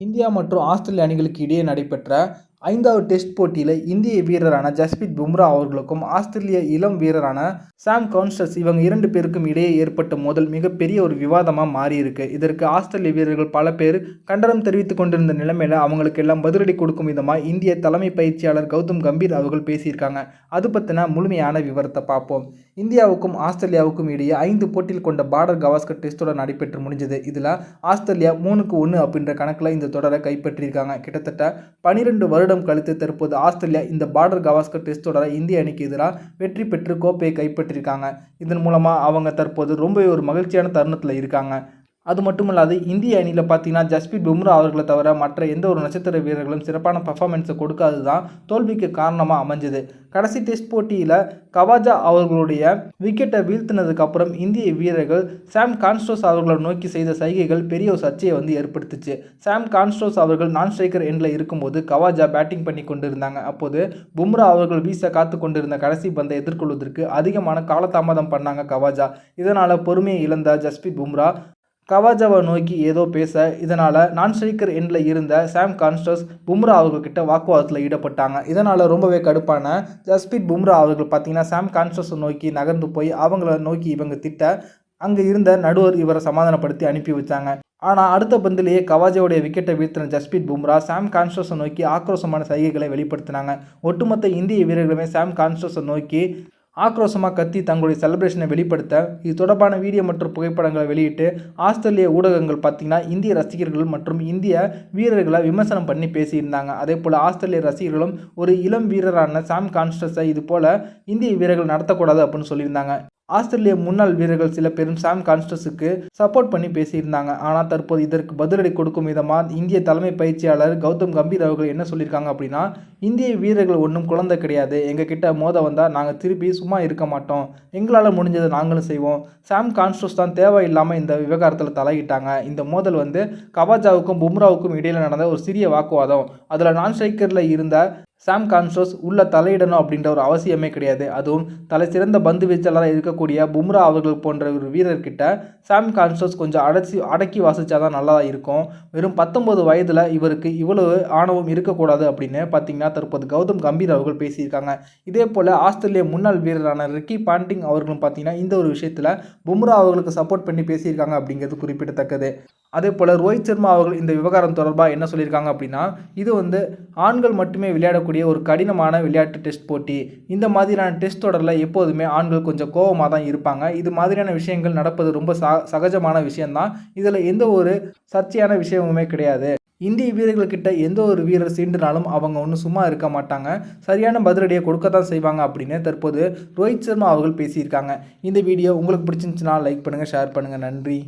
India மற்றும் ஆஸ்திரேலிய அணிகளுக்கு இடையே நடைபெற்ற ஐந்தாவது டெஸ்ட் போட்டியில் இந்திய வீரரான ஜஸ்பித் பும்ரா அவர்களுக்கும் ஆஸ்திரேலிய இளம் வீரரான சாம் கான்ஸ்டஸ் இவங்க இரண்டு பேருக்கும் இடையே ஏற்பட்ட மோதல் மிகப்பெரிய ஒரு விவாதமாக மாறியிருக்கு. இதற்கு ஆஸ்திரேலிய வீரர்கள் பல பேர் கண்டனம் தெரிவித்துக் கொண்டிருந்த நிலைமையில் அவங்களுக்கு எல்லாம் பதிலடி கொடுக்கும் விதமாக இந்திய தலைமை பயிற்சியாளர் கௌதம் கம்பீர் அவர்கள் பேசியிருக்காங்க. அது பற்றின முழுமையான விவரத்தை பார்ப்போம். இந்தியாவுக்கும் ஆஸ்திரேலியாவுக்கும் இடையே ஐந்து போட்டியில் கொண்ட பார்டர் கவாஸ்கர் டெஸ்ட் தொடர் நடைபெற்று முடிஞ்சது. இதில் ஆஸ்திரேலியா மூணுக்கு ஒன்று அப்படின்ற கணக்கில் இந்த தொடரை கைப்பற்றியிருக்காங்க. கிட்டத்தட்ட பனிரெண்டு வருடம் கழித்து தற்போது ஆஸ்திரேலியா இந்த பார்டர் கவாஸ்கர் டெஸ்ட் தொடரை இந்திய அணிக்கு எதிராக வெற்றி பெற்று கோப்பையை கைப்பற்றியிருக்காங்க. இதன் மூலமாக அவங்க தற்போது ரொம்பவே ஒரு மகிழ்ச்சியான தருணத்தில் இருக்காங்க. அது மட்டும் இல்லாது இந்திய அணியில் பார்த்தீங்கன்னா ஜஸ்பிரித் பும்ரா அவர்களை தவிர மற்ற எந்த ஒரு நட்சத்திர வீரர்களும் சிறப்பான பர்ஃபார்மன்ஸை கொடுக்காது தான் தோல்விக்கு காரணமாக அமைஞ்சது. கடைசி டெஸ்ட் போட்டியில் கவாஜா அவர்களுடைய விக்கெட்டை வீழ்த்தினதுக்கப்புறம் இந்திய வீரர்கள் சாம் கான்ஸ்டோஸ் அவர்களை நோக்கி செய்த சைகைகள் பெரிய ஒரு சர்ச்சையை வந்து ஏற்படுத்துச்சு. சாம் கான்ஸ்டோஸ் அவர்கள் நான் ஸ்ட்ரைக்கர் எண்டில் இருக்கும்போது கவாஜா பேட்டிங் பண்ணி கொண்டிருந்தாங்க. அப்போது பும்ரா அவர்கள் வீச காத்து கொண்டிருந்த கடைசி பந்தை எதிர்கொள்வதற்கு அதிகமான காலதாமதம் பண்ணாங்க கவாஜா. இதனால் பொறுமையை இழந்த ஜஸ்பிரித் பும்ரா கவாஜாவை நோக்கி ஏதோ பேச இதனால் நான் ஸ்ட்ரைக்கர் எண்டில் இருந்த சாம் கான்ஸ்டஸ் பும்ரா அவர்கிட்ட வாக்குவாதத்தில் ஈடுபட்டாங்க. இதனால் ரொம்பவே கடுப்பான ஜஸ்பீத் பும்ரா அவர்கள் பார்த்தீங்கன்னா சாம் கான்ஸ்டர்ஸை நோக்கி நகர்ந்து போய் அவங்கள நோக்கி இவங்க திட்ட அங்கே இருந்த நடுவர் இவரை சமாதானப்படுத்தி அனுப்பி வச்சாங்க. ஆனால் அடுத்த பந்திலேயே கவாஜாவுடைய விக்கெட்டை வீழ்த்தின ஜஸ்பீத் பும்ரா சாம் கான்ஸ்டர்ஸை நோக்கி ஆக்ரோஷமான சைகைகளை வெளிப்படுத்தினாங்க. ஒட்டுமொத்த இந்திய வீரர்களுமே சாம் கான்ஸ்டர்ஸை நோக்கி ஆக்ரோஷமாக கத்தி தங்களுடைய செலிப்ரேஷனை வெளிப்படுத்த இது தொடர்பான வீடியோ மற்றும் புகைப்படங்களை வெளியிட்டு ஆஸ்திரேலிய ஊடகங்கள் பார்த்திங்கன்னா இந்திய ரசிகர்கள் மற்றும் இந்திய வீரர்களை விமர்சனம் பண்ணி பேசியிருந்தாங்க. அதே போல் ஆஸ்திரேலிய ரசிகர்களும் ஒரு இளம் வீரரான சாம் கான்ஸ்டஸை இது போல் இந்திய வீரர்கள் நடத்தக்கூடாது அப்படின்னு சொல்லியிருந்தாங்க. ஆஸ்திரேலிய முன்னாள் வீரர்கள் சில பேரும் சாம் கான்ஸ்டஸுக்கு சப்போர்ட் பண்ணி பேசியிருந்தாங்க. ஆனால் தற்போது இதற்கு பதிலடி கொடுக்கும் விதமாக இந்திய தலைமை பயிற்சியாளர் கௌதம் கம்பீர் அவர்கள் என்ன சொல்லியிருக்காங்க அப்படின்னா இந்திய வீரர்கள் ஒன்றும் குழந்தை கிடையாது. எங்கள் கிட்ட மோத வந்தால் நாங்கள் திருப்பி சும்மா இருக்க மாட்டோம். எங்களால் முடிஞ்சதை நாங்களும் செய்வோம். சாம் கான்ஸ்டோஸ் தான் தேவையில்லாமல் இந்த விவகாரத்தில் தலையிட்டாங்க. இந்த மோதல் வந்து கவாஜாவுக்கும் பும்ராவுக்கும் இடையில் நடந்த ஒரு சிறிய வாக்குவாதம். அதில் நான் ஸ்ட்ரைக்கரில் இருந்த சாம் கான்ஸ்டோஸ் உள்ள தலையிடணும் அப்படின்ற ஒரு அவசியமே கிடையாது. அதுவும் தலை சிறந்த பந்து வீச்சாளராக இருக்கக்கூடிய பும்ரா அவர்கள் போன்ற ஒரு வீரர்கிட்ட சாம் கான்ஸ்டோஸ் கொஞ்சம் அடைச்சி அடக்கி வாசிச்சாதான் நல்லா இருக்கும். வெறும் பத்தொன்பது வயதில் இவருக்கு இவ்வளவு ஆணவம் இருக்கக்கூடாது அப்படின்னு பார்த்தீங்கன்னா தற்போது கௌதம் கம்பீர் அவர்கள் பேசியிருக்காங்க. இதே போல் ஆஸ்திரேலிய முன்னாள் வீரரான ரிக்கி பாண்டிங் அவர்களும் பார்த்தீங்கன்னா இந்த ஒரு விஷயத்தில் பும்ரா அவர்களுக்கு சப்போர்ட் பண்ணி பேசியிருக்காங்க அப்படிங்கிறது குறிப்பிடத்தக்கது. அதே போல் ரோஹித் சர்மா அவர்கள் இந்த விவகாரம் தொடர்பாக என்ன சொல்லியிருக்காங்க அப்படின்னா இது வந்து ஆண்கள் மட்டுமே விளையாடக்கூடிய ஒரு கடினமான விளையாட்டு டெஸ்ட் போட்டி. இந்த மாதிரியான டெஸ்ட் தொடரில் எப்போதுமே ஆண்கள் கொஞ்சம் கோபமாக தான் இருப்பாங்க. இது மாதிரியான விஷயங்கள் நடப்பது ரொம்ப ச சகஜமான விஷயம்தான். இதில் எந்த ஒரு சர்ச்சையான விஷயமுமே கிடையாது. இந்திய வீரர்கள்கிட்ட எந்த ஒரு வீரர் சீண்டுனாலும் அவங்க ஒன்றும் சும்மா இருக்க மாட்டாங்க. சரியான பதிலடியை கொடுக்க தான் செய்வாங்க அப்படின்னு தற்போது ரோஹித் சர்மா அவர்கள் பேசியிருக்காங்க. இந்த வீடியோ உங்களுக்கு பிடிச்சிருந்துச்சுன்னா லைக் பண்ணுங்கள் ஷேர் பண்ணுங்கள் நன்றி.